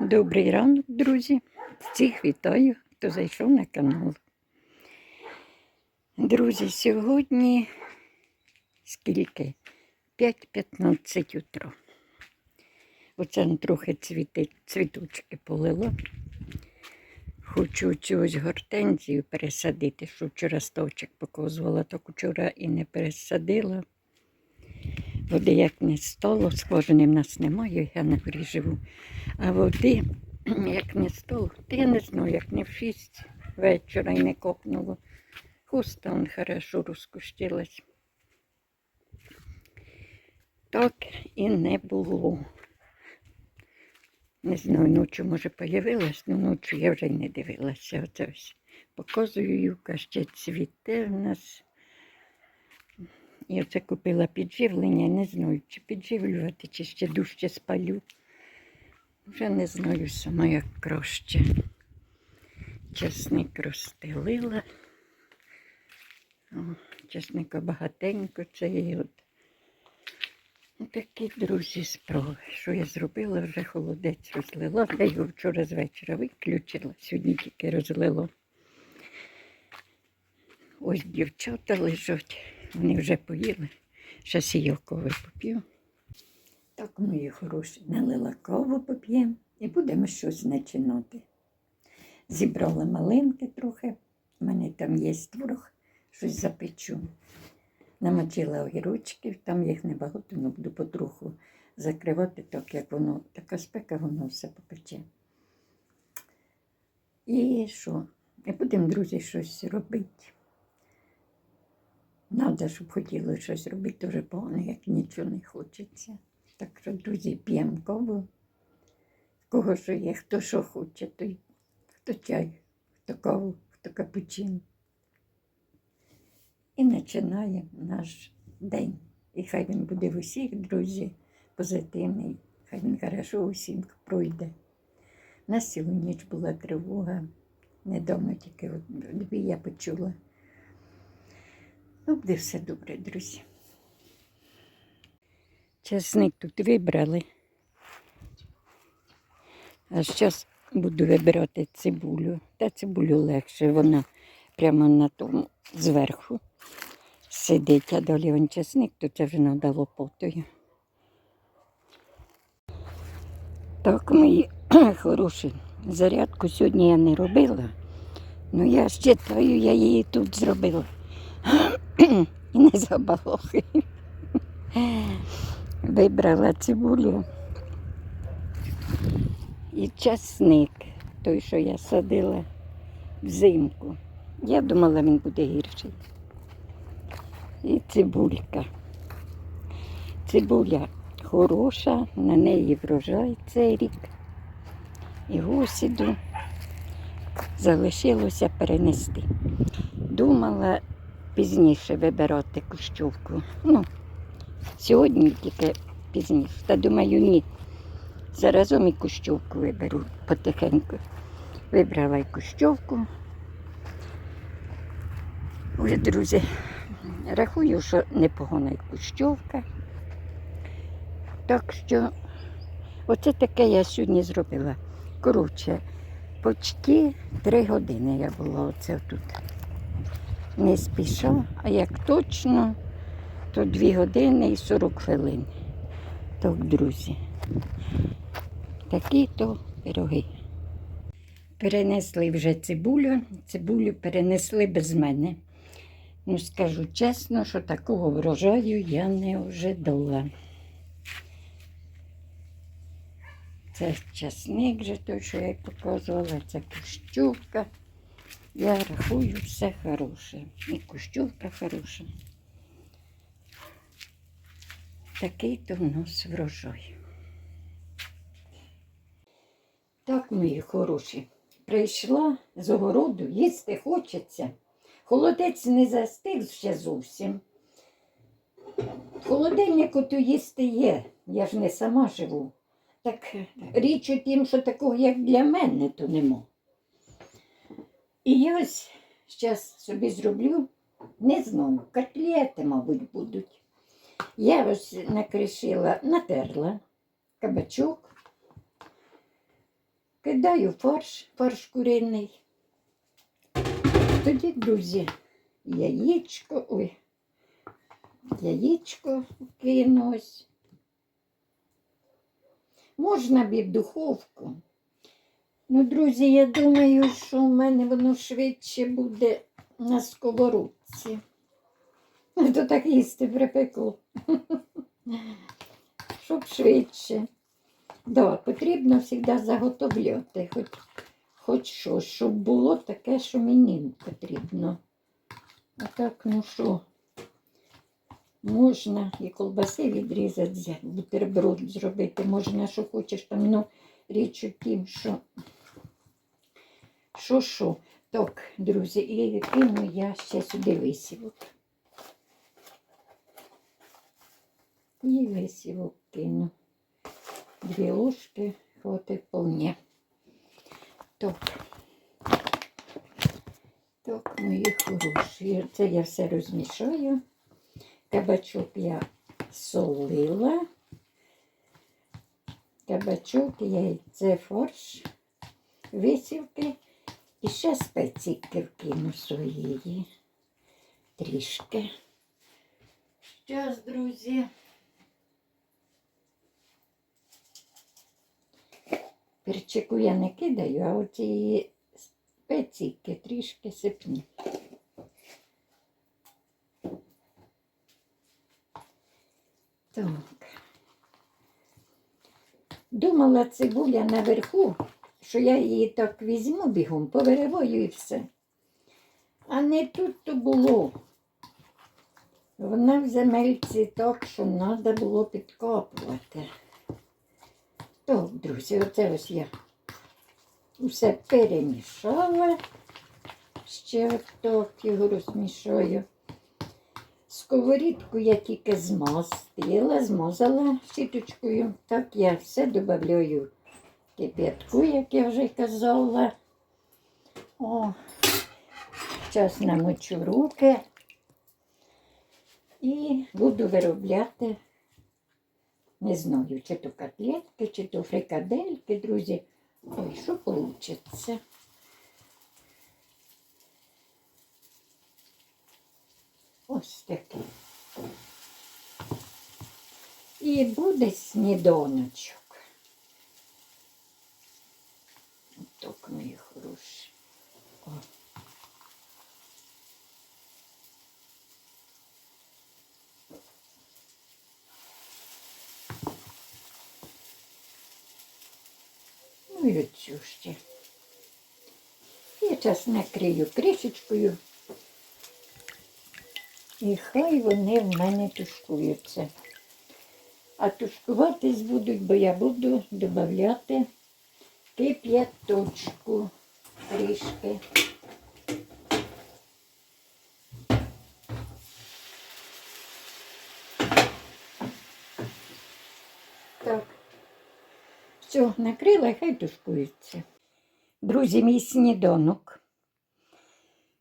Добрий ранок, друзі. Всіх вітаю, хто зайшов на канал. Друзі, сьогодні скільки? 5.15 утра. Оце трохи цвіти, цвіточки полило. Хочу цю ось гортензію пересадити, що вчора стовчик показувала, так вчора і не пересадила. Води як не стало, скважини в нас немає, я на горі живу. А води, як не стало, то я не знаю, як не в шість вечора і не копнуло. Хуста он хорошо розкущилась. Так і не було. Не знаю, ночі, може, появилась, але ночі я вже й не дивилася. Оце ось показую, юка ще цвіте в нас. І оце купила підживлення, не знаю, чи підживлювати, чи ще дужче спалю. Вже не знаю сама, як краще. Чесник розстелила. О, чесника багатенько це і от. Такі, друзі, справи. Що я зробила, вже холодець розлила. Я його вчора з вечора виключила, сьогодні тільки розлило. Ось дівчата лежать, вони вже поїли. Ще сійоковий поп'ю. Так, мої хороші, налила каву поп'ємо і будемо щось починати. Зібрала малинки трохи, у мене там є творог, щось запечу. Намочила огірочків, там їх небагато, але буду потроху закривати, так як воно, така спека, воно все попече. І що? І будемо, друзі, щось робити. Надо, щоб хотіли щось робити, дуже погано, як нічого не хочеться. Так що, друзі, п'ємо каву. Кого що є, хто що хоче, той хто чай, хто каву, хто капучино. І починає наш день. І хай він буде в усіх, друзі, позитивний. Хай він хорошо усім пройде. У нас цілу ніч була тривога. Недавно тільки дві я почула. Ну, буде все добре, друзі. Чесник тут вибрали. А зараз буду вибирати цибулю. Та цибулю легше, вона прямо на тому зверху сидить, а далі вон чесник, то це вже треба лопотою. Так, мої хороші, зарядку сьогодні я не робила, але я вважаю, я її тут зробила. І не забалохи. Вибрала цибулю і часник, той, що я садила взимку. Я думала, він буде гірший. І цибулька. Цибуля хороша, на неї врожай цей рік. І гусіду залишилося перенести. Думала пізніше вибирати кущовку. Ну, сьогодні тільки пізніше. Та думаю, ні. Заразом і кущовку виберу потихеньку. Вибрала і кущовку. Ой, друзі, рахую, що непогана і кущовка. Так що оце таке я сьогодні зробила. Коротше, почти три години я була оце тут. Не спіша, а як точно, то дві години і 40 хвилин. Так, друзі. Такі то пироги. Перенесли вже цибулю. Цибулю перенесли без мене. Ну, скажу чесно, що такого врожаю я не ожидала. Це часник вже той, що я показувала, це кущовка. Я рахую, все хороше. І кущовка хороша. Такий то в нас врожай. Так, мої хороші, прийшла з огороду, їсти хочеться. Холодець не застиг ще зовсім. В холодильнику то їсти є, я ж не сама живу. Так річ у тім, що такого, як для мене, то нема. І я ось зараз собі зроблю, не знаю, котлети, мабуть, будуть. Я ось накришила, натерла кабачок, Кидаю фарш, фарш куриний. Тоді, друзі, яєчко, ой, яєчко кинулось. Можна б і в духовку. Ну, друзі, я думаю, що в мене воно швидше буде на сковородці. Ну, То так їсти припекло. Щоб швидше. Да, потрібно завжди заготовляти, хоч, хоч що, щоб було таке, що мені потрібно. А так, ну що, можна і колбаси відрізати, бутерброд зробити, можна, що хочеш там, ну, річ у тім, що що, що. Так, друзі, і кину я ще сюди висівок. І висівок кину. Дві ложки хватить вполне. Так. Так, мої хороші. Це я все розмішаю. Кабачок я солила. Кабачок, яйце, фарш, висівки. І ще спеційки вкину своєї. Трішки. Щас, друзі. Перчику я не кидаю, а оці спеційки трішки сипні. Так. Думала цибуля наверху, що я її так візьму бігом, повириваю і все. А не тут то було. Вона в земельці так, що треба було підкопувати. Так, друзі, оце ось я усе перемішала. Ще так його розмішаю. Сковорідку я тільки змастила, змазала щіточкою. Так я все додаю кип'ятку, як я вже казала. О, зараз намочу руки і буду виробляти, не знаю, чи то котлетки, чи то фрикадельки, друзі. Ой, що вийде? Ось таке. І буде сніданочок. Так, мої хороші. О. Ну і оцю ще. Я зараз накрию кришечкою. І хай вони в мене тушкуються. А тушкуватись будуть, бо я буду додати кип'яточку трішки. Так. Все, накрила, хай тушкується. Друзі, мій сніданок.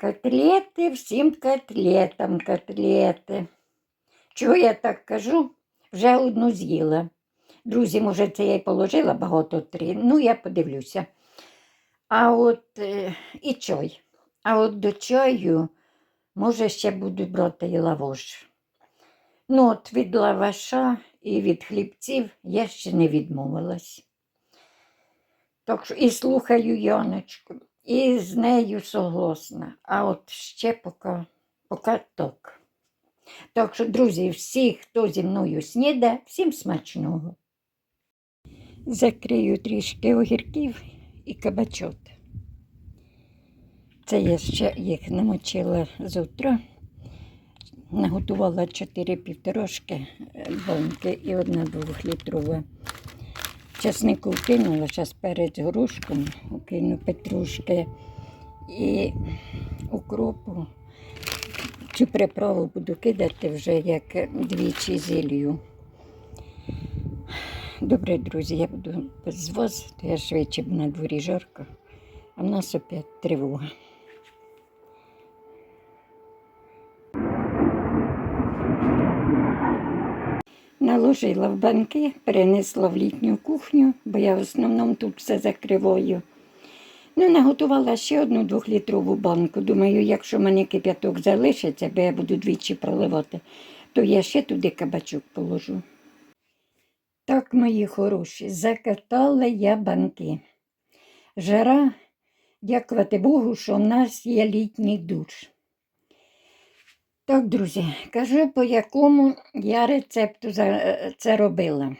Котлети всім котлетам котлети. Чого я так кажу? Вже одну з'їла. Друзі, може, це я й положила багато три. Ну, я подивлюся. А от е, і чай. А от до чаю, може, ще буду брати і лаваш. Ну, от від лаваша і від хлібців я ще не відмовилась. Так що і слухаю Яночку, і з нею согласна. А от ще поки, поки так. Так що, друзі, всі, хто зі мною сніда, всім смачного. Закрию трішки огірків і кабачок. Це я ще їх намочила з утра. Наготувала 4 півторошки банки і одна двохлітрова. Часнику вкинула, зараз перець горошком, кину петрушки і укропу. Цю приправу буду кидати вже як двічі зілью. Добре, друзі, я буду то я швидше б на дворі жарко, а в нас опять тривога. Наложила в банки, перенесла в літню кухню, бо я в основному тут все закриваю. Ну, наготувала ще одну двохлітрову банку. Думаю, якщо в мене кип'яток залишиться, бо я буду двічі проливати, то я ще туди кабачок положу. Так, мої хороші, закатала я банки. Жара, дякувати Богу, що в нас є літній душ. Так, друзі, кажу, по якому я рецепту е, це робила.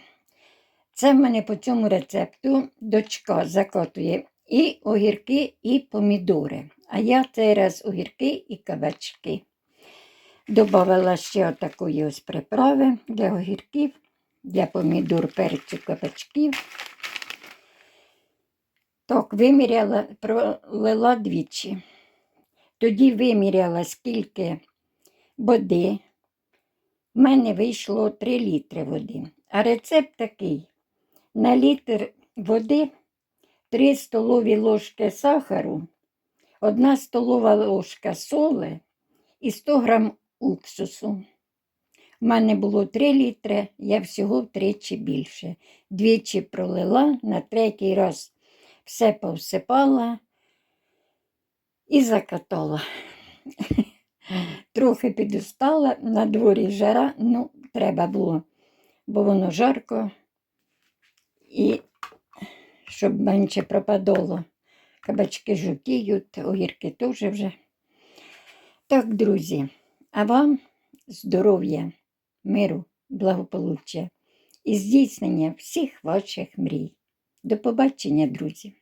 Це в мене по цьому рецепту дочка закатує і огірки, і помідори. А я цей раз огірки і кабачки. Добавила ще отакої ось приправи для огірків, для помідор, перцю, кабачків. Так, виміряла, пролила двічі. Тоді виміряла, скільки води. В мене вийшло 3 літри води. А рецепт такий: на літр води 3 столові ложки сахару, 1 столова ложка соли і 100 грам уксусу. У мене було 3 літри, я всього втричі більше. Двічі пролила, на третій раз все повсипала і закатала. Трохи підустала, на дворі жара, ну, треба було, бо воно жарко і щоб менше пропадало. Кабачки жовтіють, огірки теж вже. Так, друзі, а вам здоров'я, миру, благополуччя і здійснення всіх ваших мрій. До побачення, друзі!